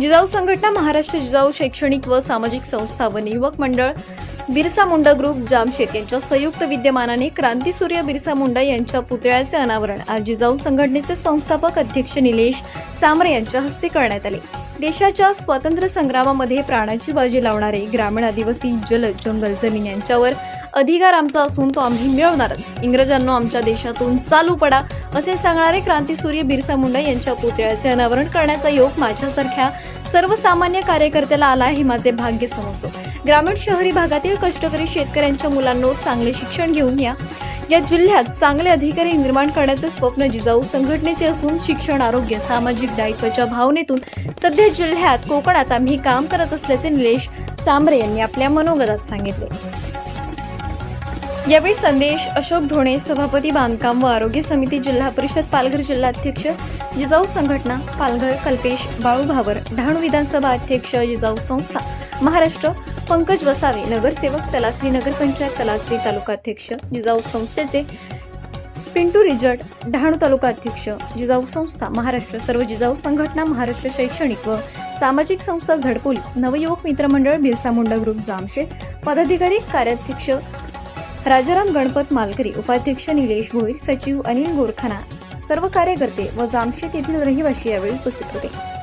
जिजाऊ संघटना महाराष्ट्र जिजाऊ शैक्षणिक व सामाजिक संस्था व युवक मंडळ बिरसा मुंडा ग्रुप जामशेत यांच्या संयुक्त विद्यमानाने क्रांतीसूर्य बिरसा मुंडा यांच्या पुतळ्याचे अनावरण. आज जिजाऊ संघटनेचे संस्थापक अध्यक्ष निलेश सांबरे यांच्या हस्ते करण्यात आले. देशाच्या स्वातंत्र्य संग्रामामध्ये प्राणाची बाजी लावणारे ग्रामीण आदिवासी जल जंगल जमीन यांच्यावर अधिकार आमचा असून तो आम्ही मिळवणारच. इंग्रजांनो आमच्या देशातून चालू पडा असे सांगणारे क्रांतीसूर्य बिरसा मुंडा यांच्या पुतळ्याचे अनावरण करण्याचा योग माझ्यासारख्या सर्वसामान्य कार्यकर्त्याला आला हे माझे भाग्य समजतो. ग्रामीण शहरी भागातील कष्टकरी शेतकऱ्यांच्या मुलांनो चांगले शिक्षण घेऊन या. या जिल्ह्यात चांगले अधिकारी निर्माण करण्याचे स्वप्न जिजाऊ संघटनेचे असून शिक्षण आरोग्य सामाजिक दायित्वाच्या भावनेतून सध्या जिल्ह्यात कोकणात आम्ही काम करत असल्याचे निलेश सांबरे यांनी आपल्या मनोगतात सांगितले. यावेळी संदेश अशोक ढोणे सभापती बांधकाम व आरोग्य समिती जिल्हा परिषद पालघर जिल्हाध्यक्ष जिजाऊ संघटना पालघर कल्पेश बाळू भावर डहाणू विधानसभा अध्यक्ष जिजाऊ संस्था महाराष्ट्र पंकज वसावे नगरसेवक तलासरी नगरपंचायत तलासरी तालुकाध्यक्ष जिजाऊ संस्थेचे पिंटू रिजट डहाणू तालुका अध्यक्ष जिजाऊ संस्था महाराष्ट्र सर्व जिजाऊ संघटना महाराष्ट्र शैक्षणिक व सामाजिक संस्था झडपोली नवयुवक मित्रमंडळ बिरसा मुंडा ग्रुप जामशे पदाधिकारी कार्याध्यक्ष राजाराम गणपत मालकरी उपाध्यक्ष निलेश भोईर सचिव अनिल गोरखाना सर्व कार्यकर्ते व जामशेत येथील रहिवासी यावेळी उपस्थित होते.